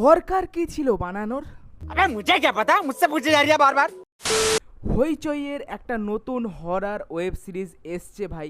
দরকার কি ছিল বানানোর? হইচইয়ের একটা নতুন হরার ওয়েব সিরিজ এসছে ভাই।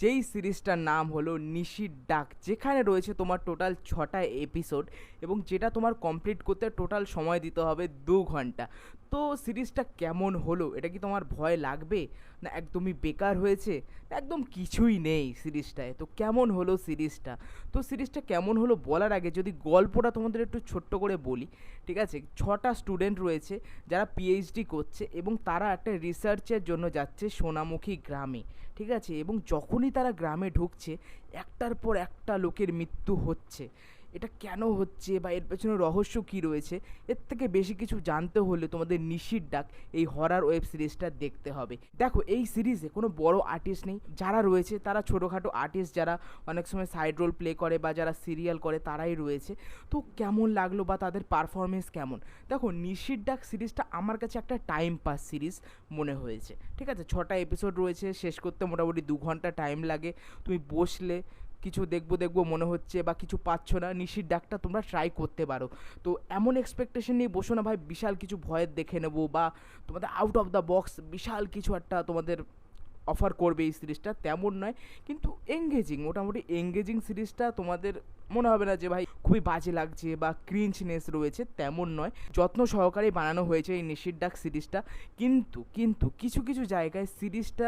যেই সিরিজটার নাম হলো নিশির ডাক যেখানে রয়েছে তোমার টোটাল ছটা এপিসোড এবং যেটা তোমার কমপ্লিট করতে টোটাল সময় দিতে হবে দু ঘণ্টা। তো সিরিজটা কেমন হলো? এটা কি তোমার ভয় লাগবে? না, একদমই বেকার হয়েছে? একদম কিছুই নেই সিরিজটায়। তো কেমন হলো সিরিজটা? তো সিরিজটা কেমন হলো বলার আগে যদি গল্পটা তোমাদের একটু ছোট্ট করে বলি, ঠিক আছে? ছটা স্টুডেন্ট রয়েছে যারা পিএইচডি করছে এবং তারা একটা রিসার্চের জন্য যাচ্ছে সোনামুখী গ্রামে, ঠিক আছে? এবং যখনই তারা গ্রামে ঢুকছে, একটার পর একটা লোকের মৃত্যু হচ্ছে। এটা কেন হচ্ছে বা এর পেছনে রহস্য কী রয়েছে? এর থেকে বেশি কিছু জানতে হলে তোমাদের নিশির ডাক এই হরার ওয়েব সিরিজটা দেখতে হবে। দেখো, এই সিরিজে কোনো বড় আর্টিস্ট নেই। যারা রয়েছে, তারা ছোটোখাটো আর্টিস্ট যারা অনেক সময় সাইড রোল প্লে করে বা যারা সিরিয়াল করে, তারাই রয়েছে। তো কেমন লাগল বা তাদের পারফরমেন্স কেমন? দেখো, নিশির ডাক সিরিজটা আমার কাছে একটা টাইম পাস সিরিজ মনে হয়েছে। ঠিক আছে, ছটা এপিসোড রয়েছে, শেষ করতে মোটামুটি দু ঘণ্টা টাইম লাগে। তুমি বসলে কিছু দেখব দেখব, মনে হচ্ছে বা কিছু পাচ্ছ না, নিশির ডাকটা তোমরা ট্রাই করতে পারো। তো এমন এক্সপেকটেশন নিয়ে বসো না ভাই, বিশাল কিছু ভয়ের দেখে নেব বা তোমাদের আউট অফ দ্য বক্স বিশাল কিছু একটা তোমাদের অফার করবে এই সিরিজটা তেমন নয়। কিন্তু এঙ্গেজিং মোটামুটি এঙ্গেজিং সিরিজটা তোমাদের মনে হবে না যে ভাই খুবই বাজে লাগছে বা ক্রিঞ্চনেস রয়েছে, তেমন নয়। যত্ন সহকারে বানানো হয়েছে এই নিশির ডাক সিরিজটা কিন্তু কিন্তু কিছু কিছু জায়গায় সিরিজটা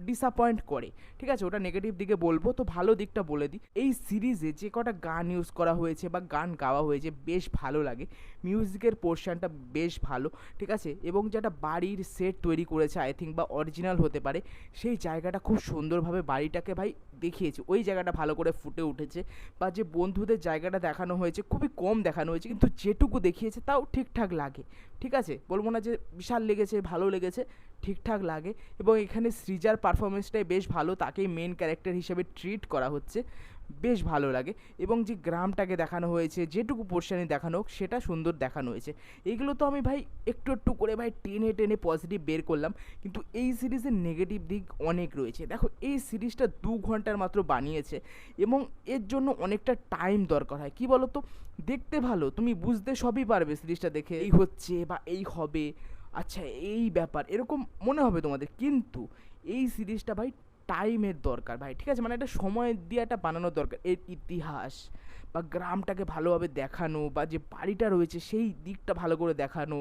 ডিসঅ্যাপয়েন্ট করে। ঠিক আছে, ওটা নেগেটিভ দিকে বলব, তো ভালো দিকটা বলে দিই। এই সিরিজে যে কটা গান ইউজ করা হয়েছে বা গান গাওয়া হয়েছে, বেশ ভালো লাগে। মিউজিকের পোর্শনটা বেশ ভালো, ঠিক আছে? এবং যেটা বাড়ির সেট তৈরি করেছে আই থিঙ্ক বা অরিজিনাল হতে পারে, সেই জায়গাটা খুব সুন্দরভাবে বাড়িটাকে ভাই দেখিয়েছে। ওই জায়গাটা ভালো করে ফুটে উঠেছে বা যে বন্ধুদের জায়গাটা দেখানো হয়েছে, খুবই কম দেখানো হয়েছে, কিন্তু যেটুকু দেখিয়েছে, তাও ঠিকঠাক লাগে। ঠিক আছে? বলব না যে বিশাল লেগেছে, ভালো লেগেছে ঠিকঠাক লাগে এবং এখানে সৃজার পারফরমেন্সটাই বেশ ভালো, তাকেই মেন ক্যারেক্টার হিসেবে ট্রিট করা হচ্ছে। বেশ ভালো লাগে এবং যে গ্রামটাকে দেখানো হয়েছে, যেটুকু পোর্শনে দেখানো হোক, সেটা সুন্দর দেখানো হয়েছে। এইগুলো তো আমি ভাই একটু একটু করে ভাই টেনে টেনে পজিটিভ বের করলাম, কিন্তু এই সিরিজের নেগেটিভ দিক অনেক রয়েছে। দেখো, এই সিরিজটা দু ঘণ্টার মাত্র বানিয়েছে এবং এর জন্য অনেকটা টাইম দরকার হয়। কি বলো তো দেখতে ভালো, তুমি বুঝতে সবই পারবে সিরিজটা দেখে। এই হচ্ছে বা এই হবে। আচ্ছা এই ব্যাপার, এরকম মনে হবে তোমাদের। কিন্তু এই সিরিজটা ভাই টাইমের দরকার ভাই, ঠিক আছে? মানে একটা সময় দিয়ে একটা বানানোর দরকার। এর ইতিহাস বা গ্রামটাকে ভালোভাবে দেখানো বা যে বাড়িটা রয়েছে সেই দিকটা ভালো করে দেখানো,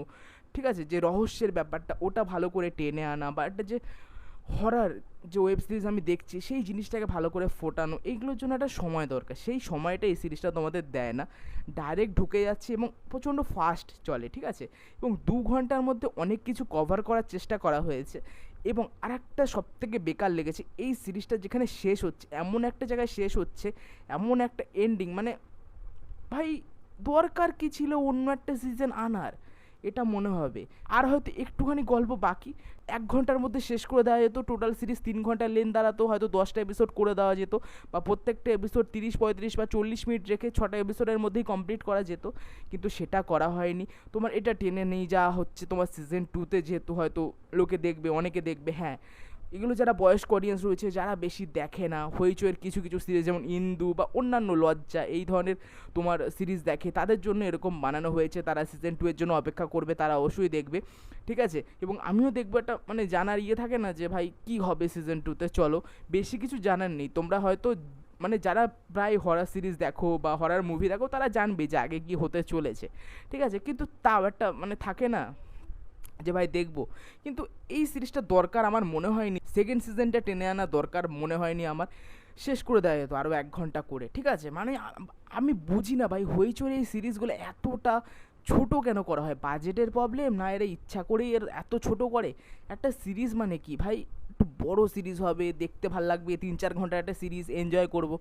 ঠিক আছে? যে রহস্যের ব্যাপারটা, ওটা ভালো করে টেনে আনা বা একটা যে হরার যে ওয়েব সিরিজ আমি দেখছি, সেই জিনিসটাকে ভালো করে ফোটানো, এইগুলোর জন্য একটা সময় দরকার। সেই সময়টা এই সিরিজটা তোমাদের দেয় না। ডাইরেক্ট ঢুকে যাচ্ছে এবং প্রচণ্ড ফাস্ট চলে, ঠিক আছে? এবং দু ঘণ্টার মধ্যে অনেক কিছু কভার করার চেষ্টা করা হয়েছে এবং আরেকটা সব থেকে বেকার লেগেছে, এই সিরিজটা যেখানে শেষ হচ্ছে, এমন একটা জায়গায় শেষ হচ্ছে, এমন একটা এন্ডিং মানে ভাই দরকার কি ছিল অন্য একটা সিজন আনার? এটা মনে হবে। আর হয়তো একটুখানি গল্প বাকি। এক ঘণ্টার মধ্যে শেষ করে দেওয়া যেত। টোটাল সিরিজ তিন ঘণ্টার লেন দাঁড়াতো। হয়তো দশটা এপিসোড করে দেওয়া যেত বা প্রত্যেকটা এপিসোড তিরিশ, পঁয়ত্রিশ বা চল্লিশ মিনিট রেখে ছটা এপিসোডের মধ্যেই কমপ্লিট করা যেত। কিন্তু সেটা করা হয়নি। তোমার এটা টেনে নিয়ে যাওয়া হচ্ছে। তোমার সিজন টুতে যেহেতু হয়তো লোকে দেখবে, অনেকে দেখবে হ্যাঁ। এগুলো যারা বয়স্ক অডিয়েন্স রয়েছে, যারা বেশি দেখে না, হইচইয়ের কিছু কিছু সিরিজ যেমন ইন্দু বা অন্যান্য লজ্জা, এই ধরনের তোমার সিরিজ দেখে, তাদের জন্য এরকম বানানো হয়েছে। তারা সিজন টু এর জন্য অপেক্ষা করবে, তারা অবশ্যই দেখবে, ঠিক আছে? এবং আমিও দেখব একটা মানে জানার ইয়ে থাকে না যে, ভাই, কী হবে সিজন টুতে চলো। বেশি কিছু জানার নেই। তোমরা হয়তো মানে যারা প্রায় হরার সিরিজ দেখো বা হরার মুভি দেখো, তারা জানবে যে আগে কী হতে চলেছে, ঠিক আছে? কিন্তু তাও একটা মানে থাকে না যে ভাই দেখব। কিন্তু এই সিরিজটা দরকার আমার মনে হয়নি। সেকেন্ড সিজনটা টেনে আনা দরকার মনে হয়নি আমার। শেষ করে দেওয়া যেত আরও এক ঘণ্টা করে, ঠিক আছে? মানে আমি বুঝি না ভাই, হইচই এই সিরিজগুলো এতটা ছোট কেন করা হয়? বাজেটের প্রবলেম না এরা ইচ্ছা করেই এর এত ছোট করে? একটা সিরিজ মানে কি ভাই? একটু বড় সিরিজ হবে, দেখতে ভালো লাগবে, তিন চার ঘণ্টার একটা সিরিজ এনজয় করব।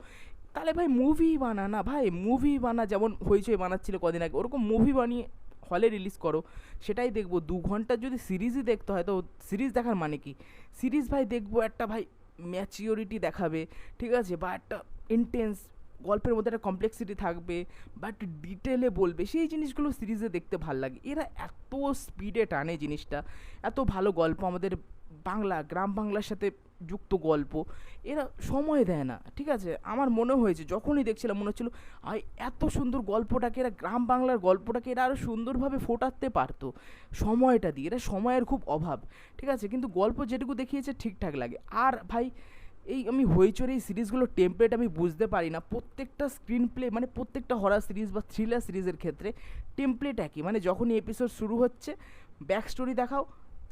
তাহলে ভাই মুভি বানা না ভাই মুভি বানা যেমন হইচই বানাচ্ছিল কদিন আগে, ওরকম মুভি বানিয়ে হলে রিলিজ করো, সেটাই দেখব। দু ঘণ্টার যদি সিরিজই দেখতে হয়, তো সিরিজ দেখার মানে কি? সিরিজ ভাই দেখব একটা ভাই ম্যাচিওরিটি দেখাবে, ঠিক আছে? বা একটা ইন্টেন্স গল্পের মধ্যে একটা কমপ্লেক্সিটি থাকবে, বা একটু ডিটেলে বলবে। সেই জিনিসগুলো সিরিজে দেখতে ভালো লাগে। এরা এত স্পিডে টানে জিনিসটা। এত ভালো গল্প আমাদের বাংলা, গ্রাম বাংলার সাথে যুক্ত গল্প। এরা সময় দেয় না, ঠিক আছে? আমার মনে হয়েছে, যখনই দেখছিলাম মনে হচ্ছিল আই এত সুন্দর গল্পটাকে এরা, গ্রাম বাংলার গল্পটাকে এরা আরও সুন্দরভাবে ফোটাতে পারতো। সময়টা দিয়ে এটা সময়ের খুব অভাব, ঠিক আছে? কিন্তু গল্প যেটুকু দেখিয়েছে, ঠিকঠাক লাগে। আর ভাই, এই আমি হইচর এই সিরিজগুলোর টেমপ্লেট আমি বুঝতে পারি না। প্রত্যেকটা স্ক্রিন প্লে মানে প্রত্যেকটা হরার সিরিজ বা থ্রিলার সিরিজের ক্ষেত্রে টেমপ্লেট একই। মানে যখনই এপিসোড শুরু হচ্ছে ব্যাক স্টোরি দেখাও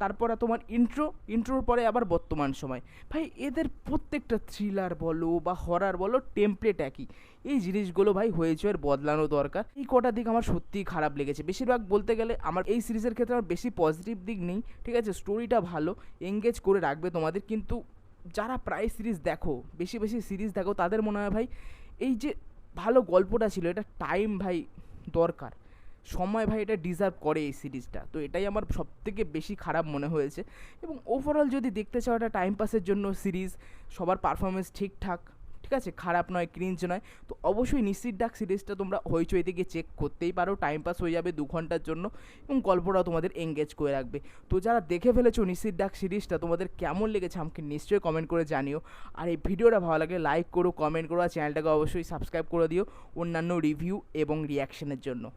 তারপর তোমার ইন্ট্রো ইন্ট্রোর পরে আবার বর্তমান সময়। ভাই, এদের প্রত্যেকটা থ্রিলার বলো বা হরার বলো টেমপ্লেট একই। এই জিনিসগুলো ভাই হয়েছে বদলানো দরকার। এই কটা দিক আমার সত্যিই খারাপ লেগেছে। বেশিরভাগ বলতে গেলে আমার এই সিরিজের ক্ষেত্রে আমার বেশি পজিটিভ দিক নেই, ঠিক আছে? স্টোরিটা ভালো এঙ্গেজ করে রাখবে তোমাদের। কিন্তু যারা প্রায় সিরিজ দেখো, বেশি বেশি সিরিজ দেখো, তাদের মনে হয় ভাই, এই যে ভালো গল্পটা ছিল, এটা টাইম ভাই দরকার। সময় ভাই এটা ডিজার্ভ করে এই সিরিজটা। তো এটাই আমার সবথেকে বেশি খারাপ মনে হয়েছে। এবং ওভারঅল যদি দেখতে চাও এটা টাইম পাসের জন্য সিরিজ, সবার পারফরমেন্স ঠিকঠাক, ঠিক আছে? খারাপ নয় ক্রিঞ্চ নয়। তো অবশ্যই নিশ্চিত ডাক সিরিজটা তোমরা হইচই থেকে চেক করতেই পারো। টাইম পাস হয়ে যাবে দু ঘণ্টার জন্য এবং গল্পটাও তোমাদের এঙ্গেজ করে রাখবে। তো যারা দেখে ফেলেছো নিশ্চিত ডাক সিরিজটা, তোমাদের কেমন লেগেছে আমাকে নিশ্চয়ই কমেন্ট করে জানিও। আর এই ভিডিওটা ভালো লাগে লাইক করো কমেন্ট করো, আর চ্যানেলটাকে অবশ্যই সাবস্ক্রাইব করে দিও অন্যান্য রিভিউ এবং রিয়াকশনের জন্য।